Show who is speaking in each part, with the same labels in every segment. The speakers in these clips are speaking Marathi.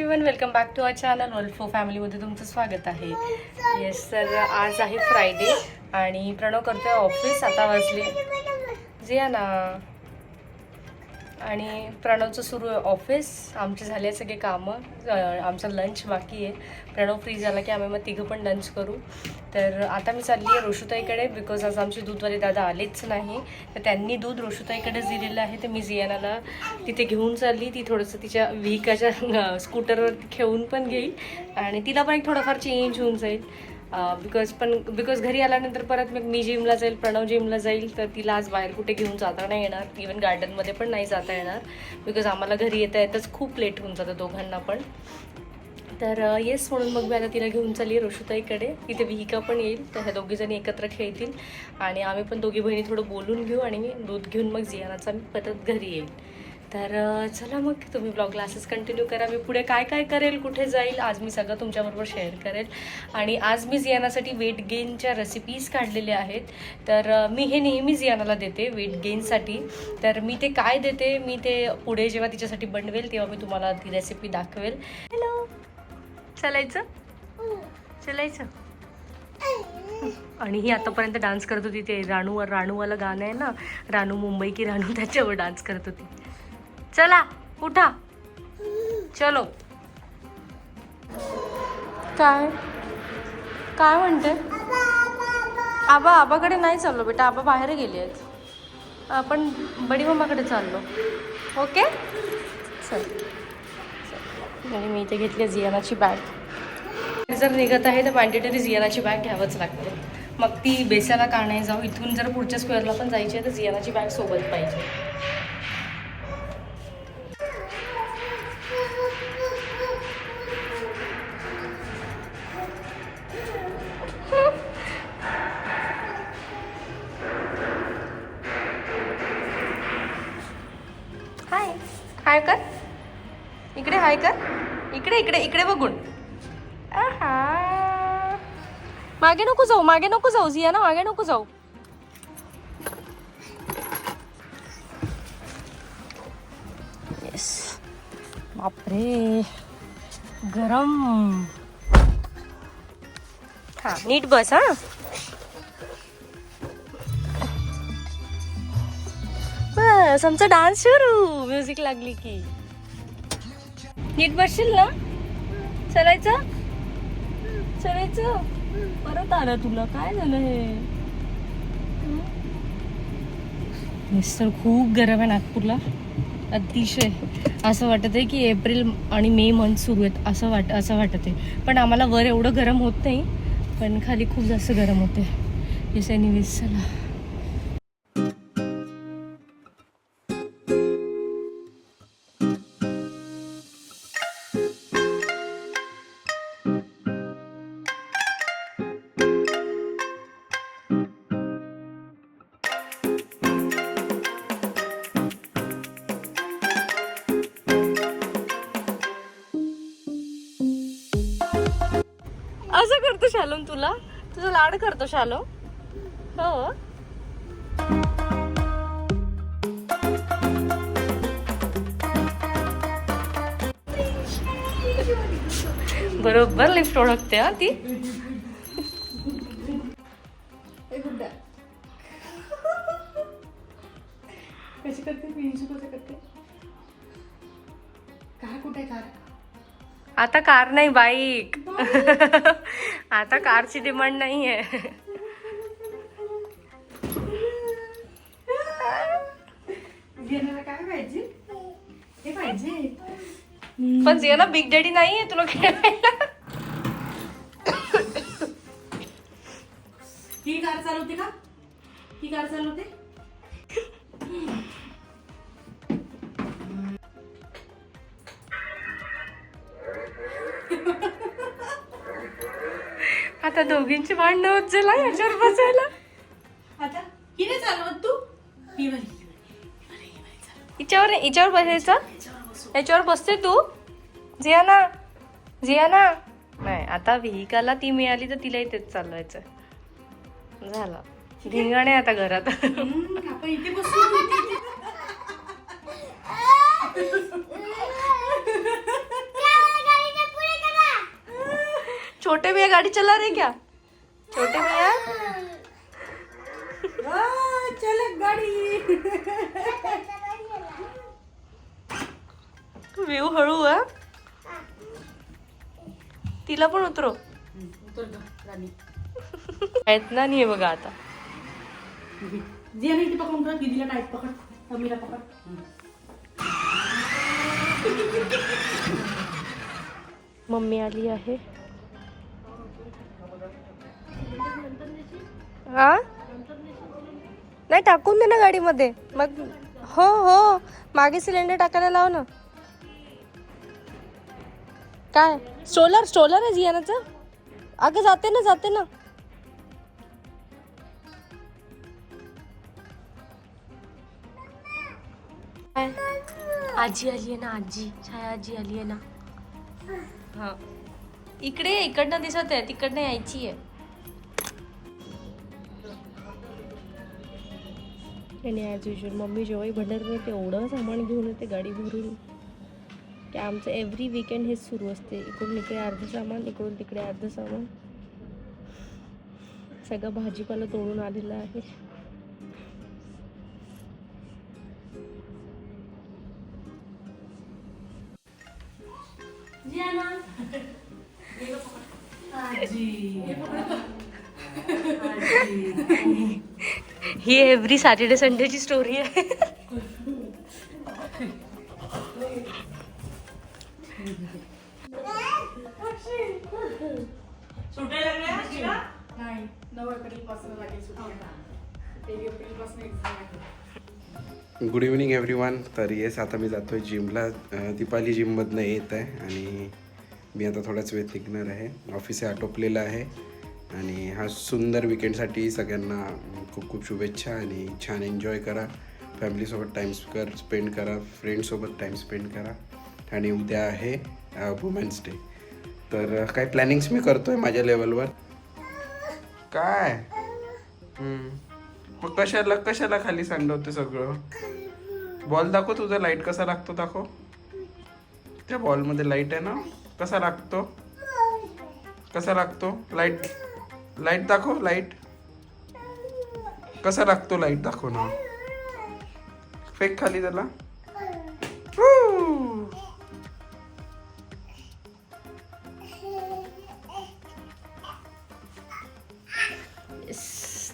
Speaker 1: Everyone welcome back to our channel वल्फो फॅमिलीमध्ये तुमचं स्वागत आहे. येस तर आज आहे फ्रायडे आणि प्रणव करतोय ऑफिस आता वाजले. जे ना. आणि प्रणवचं सुरू आहे ऑफिस आमचे झाले सगळे कामं. आमचा आमचं लंच बाकी आहे. प्रणव फ्री झाला की आम्ही मग तिघं पण लंच करू. तर आता मी चालली आहे रोशुताईकडे बिकॉज आज आमचे दूधवाले दादा आलेच नाही. तर त्यांनी दूध रोशुताईकडेच दिलेलं आहे. तर मी जियानाला तिथे घेऊन चालली. ती थोडंसं तिच्या व्हीकाच्या स्कूटरवर खेळून पण घेईल आणि तिला पण एक थोडंफार चेंज होऊन जाईल. बिकॉज पण बिकॉज घरी आल्यानंतर परत मग मी जिमला जाईल प्रणव जिमला जाईल तर तिला आज बाहेर कुठे घेऊन जाता नाही येणार. इवन गार्डनमध्ये पण नाही जाता येणार. बिकॉज आम्हाला घरी येता येतच खूप लेट होऊन जातं दोघांना पण. तर येस म्हणून मग मी आता तिला घेऊन चालली रोशुताईकडे तिथे विहिका पण येईल तर ह्या दोघीजणी एकत्र खेळतील. आणि आम्ही पण दोघी बहिणी थोडं बोलून घेऊ आणि मी दूध घेऊन मग जियानाचा मी परत घरी येईल. तर चला मग तुम्ही ब्लॉग क्लासेस कंटिन्यू करा. मी पुढे काय काय करेल कुठे जाईल आज मी सगळं तुमच्याबरोबर शेअर करेल. आणि आज मी जियानासाठी वेट गेनच्या रेसिपीज काढलेल्या आहेत. तर मी हे नेहमी जियानाला देते वेट गेनसाठी तर मी ते काय देते मी ते पुढे जेव्हा तिच्यासाठी बनवेल तेव्हा मी तुम्हाला ती रेसिपी दाखवेल. हॅलो चालायचं? चालायचं? आणि ही आतापर्यंत डान्स करत होती ते राणूवर राणूवालं गाणं आहे ना राणू मुंबई की राणू त्याच्यावर डान्स करत होती. चला उठा. चलो. काय? काय म्हणते? आबा आबाकडे नाही चाललो बेटा. आबा बाहेर गेले आहेत. आपण बडी मम्माकडे चाललो. ओके? चल. आणि मी इथे घेतली आहे जियानाची बॅग जर निघत आहे तर मॅन्डेटरी जियानाची बॅग घ्यावंच लागते. मग ती बेसाला का नाही जाऊ? इथून जर पुढच्या स्क्वेअरला पण जायची आहे तर जियानाची बॅग सोबत पाहिजे. इकडे इकडे इकडे बघून. आहा. मागे नको जाऊ मागे नको जाऊ जिया ना मागे नको जाऊ. येस बापरे. गरम. हा नीट बस हा. बस आमचा डान्स सुरू. म्युझिक लागली की. नीट बसशील ना? चलायचं? चलायचं? परत आलं तुला. काय झालं हे? मिस्टर खूप गरम आहे नागपूरला. अतिशय. असं वाटत आहे की एप्रिल आणि मे मंथ सुरू आहेत. असं वाट असं वाटत आहे. पण आम्हाला वर एवढं गरम होत नाही. पण खाली खूप जास्त गरम होते येस एनिवेज चला. करतो शालोम तुला? तुझं लाड करतो शालो. हो. बरोबर लिफ्ट ओळखते हा ती.
Speaker 2: कशी करते? पिंचू कसं करते? काय कुठे कार?
Speaker 1: आता कार नाही बाईक. आता कारची डिमांड नाही आहे
Speaker 2: हे
Speaker 1: पण जिया ना बिग डॅडी नाहीये तुला खेळायला.
Speaker 2: ही कार चालवते का? ही कार चालवते?
Speaker 1: आता दोघींची भांडणं होत झाला याच्यावर बसायला.
Speaker 2: आता ही नाही चालवत तू? ही वाली
Speaker 1: हिच्यावर हिच्यावर बसायचं? याच्यावर बसते तू? जिया ना जिया ना नाही आता व्हिकलला ती मिळाली तर तिलाही तेच चालवायचं झालं. धिंगाणे आता घरात.
Speaker 2: हम्म, आपण इथे बसू इथे, इथे.
Speaker 1: छोटे भैया गाड़ी चला रहे क्या? छोटे भैया?
Speaker 2: आ, चल गाडी।
Speaker 1: व्ह्यू हळू आहे तिला पण उतरो. आहेत ना नाही बघा आता.
Speaker 2: जे नाही ते पकडून कर दीदीला टाईट पकड. समीला पकड.
Speaker 1: मम्मी आली आहे. हा? नाही टाकून दे ना गाडीमध्ये. मग हो हो. मागे सिलेंडर टाकायला लाव ना. काय? स्ट्रोलर स्ट्रोलर आहे जियानाचं? अगं जाते ना जाते ना? आजी आली आहे ना आजी. छाया आजी आली आहे ना. हा. इकडे इकडनं दिसत आहे तिकडनं यायची आहे. आणि ॲज युजल मम्मी जेव्हाही भंडार करते एवढं सामान घेऊन येते गाडी भरून. की आमचं एव्हरी विकेंड हेच सुरू असते. इकडून इकडे अर्धं सामान इकडून तिकडे अर्धं सामान. सगळं भाजीपाला तोडून आलेलं आहे. ही एव्हरी सॅटर्डे संडेची स्टोरी आहे.
Speaker 3: गुड इव्हनिंग एव्हरी वन तर येस आता मी जातो आहे जिमला दीपाली जिममधनं येत आहे आणि मी आता थोड्याच वेळ निघणार आहे. ऑफिस हे आटोपलेलं आहे. आणि हा सुंदर विकेंडसाठी सगळ्यांना खूप खूप शुभेच्छा आणि छान एन्जॉय करा. फॅमिलीसोबत टाईम कर स्पेंड करा. फ्रेंडसोबत टाईम स्पेंड करा. आणि उद्या आहे वुमेन्स डे तर काय प्लॅनिंग्स मी करतो आहे माझ्या लेवलवर काय? मग कशाला कशाला खाली सांडवते सगळं? बॉल दाखव तुझा लाइट कसा लागतो दाखव. त्या बॉलमध्ये लाइट आहे ना? कसा लागतो? कसा लागतो? लाइट लाइट दाखव लाइट कसा लागतो लाइट दाखव ना फेक खाली त्याला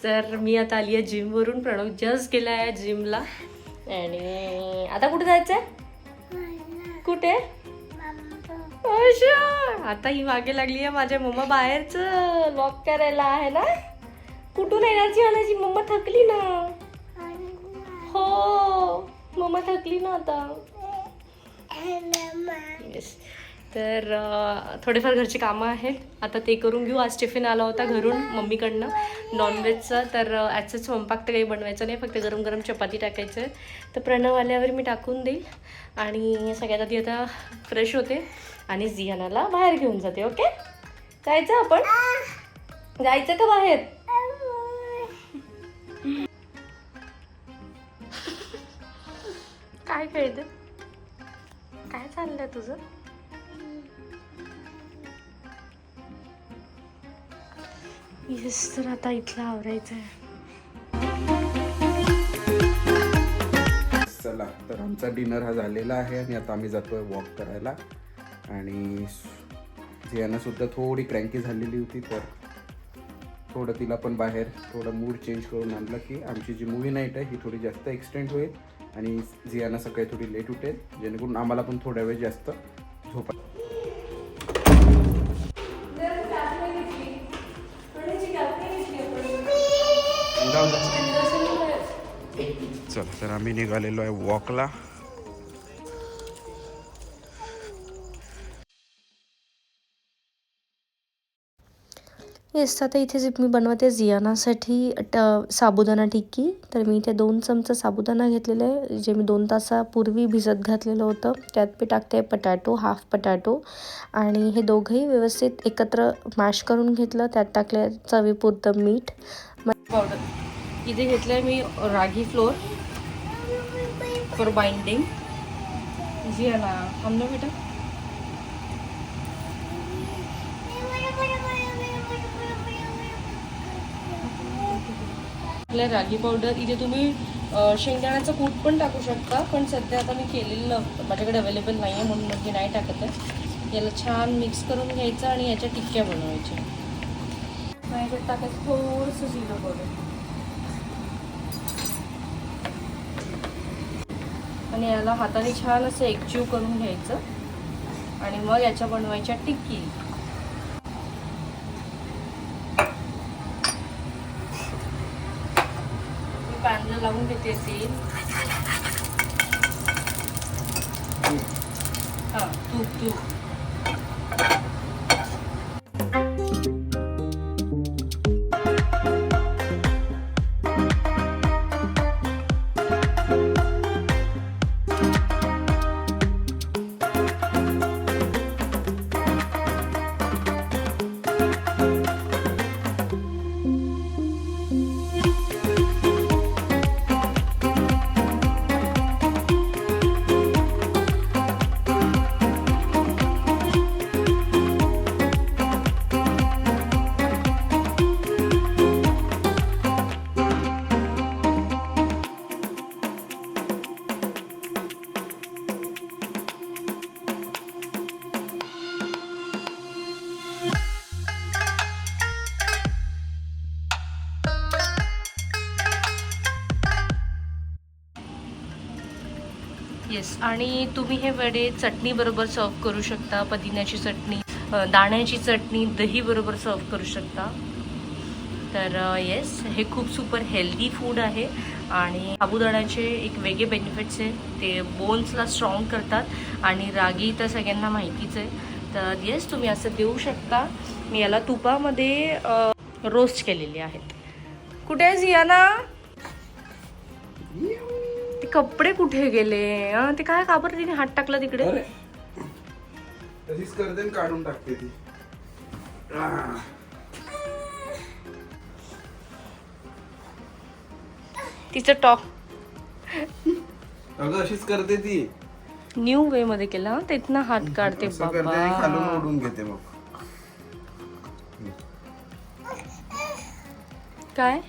Speaker 1: तर मी आता आली आहे जिमवरून प्रणव जस्ट गेला आहे जिमला आणि आता कुठे जायचंय? कुठे? अच्छा आता ही मागे लागली आहे माझ्या मम्मा बाहेरच. लॉक करायला आहे ना? कुठून एनर्जी आणायची? मम्मा थकली ना. हो. मम्मा थकली ना आता. येस तर थोडेफार घरची कामं आहेत. आता ते करून घेऊ. आज टिफिन आला होता घरून मम्मीकडनं. नॉनव्हेजचा तर ॲजचं स्वयंपाक तर काही बनवायचं नाही. फक्त गरम गरम चपाती टाकायचं आहे. तर प्रणव आल्यावर मी टाकून देईल. आणि सगळ्यात आधी आता फ्रेश होते. आणि जियानाला बाहेर घेऊन जाते ओके? जायचं आपण? जायचं का बाहेर? काय खेळते? काय चाललंय तुझं? येस तर आता इथलं आवरायचं आहे
Speaker 3: चला तर आमचा डिनर हा झालेला आहे आणि आता आम्ही जातोय वॉक करायला. आणि जियाना सुद्धा थोडी क्रँकी झालेली होती तर थोडं तिला पण बाहेर थोडं मूड चेंज करून आणलं की आमची जी मूवी नाईट आहे ही थोडी जास्त एक्सटेंड होईल आणि झियाना सकाळी थोडी लेट उठेल जेणेकरून आम्हाला पण थोड्या वेळ जास्त झोपा चला तर आम्ही निघालेलो आहे वॉकला
Speaker 1: येस आता इथे जे मी बनवते जियानासाठी ट साबुदाणा टिक्की तर मी इथे दोन चमचा साबुदाणा घेतलेला आहे जे मी दोन तासापूर्वी भिजत घातलेलं होतं. त्यात मी टाकते पटॅटो हाफ पटॅटो आणि हे दोघंही व्यवस्थित एकत्र मॅश करून घेतलं. त्यात टाकले चवीपुरतं मीठ. पावडर. इथे घेतलं आहे मी ragi flour for binding. Jiana थांब ना बेटा. आपल्या रागी पावडर इथे तुम्ही शेंगदाण्याचं कूट पण टाकू शकता पण सध्या आता मी केलेलं माझ्याकडे अवेलेबल नाही आहे म्हणून मग मी नाही टाकत आहे. याला छान मिक्स करून घ्यायचं आणि याच्या टिक्क्या बनवायच्या. याच्यात टाकायचं थोडंसं जिरं पावडर आणि याला हाताने छान असं एकजीव करून घ्यायचं. आणि मग याच्या बनवायच्या टिक्की मी पॅनला लावून घेते तेल हां तूप तूप येस आणि तुम्ही हे वडे चटणी बरोबर सर्व करू शकता. पुदिन्याची चटणी दाण्याची चटणी दही बरोबर सर्व करू शकता. तर येस हे खूप सुपर हेल्दी फूड आहे. आणि साबुदाण्याचे एक वेगळे बेनिफिट्स आहे. ते बोन्सला स्ट्रॉंग करतात आणि रागी तर सगळ्यांना माहितीच आहे. तर येस तुम्ही असं देऊ शकता. मी याला तुपामध्ये रोस्ट केलेले आहेत. कुठे आहेस या ना कपडे कुठे गेले? अं, ते काय का बरं तिने? हात टाकला तिकडे.
Speaker 3: अरे. तशीच करते आणि काढून टाकते ती. आह.
Speaker 1: तिचं टॉक
Speaker 3: अगं अशीच करते ती.
Speaker 1: न्यू वे मध्ये केला हं, तिथनं हात काढते
Speaker 3: असं करते आणि खालून
Speaker 1: बाबा
Speaker 3: ओढून घेते मग.
Speaker 1: काय?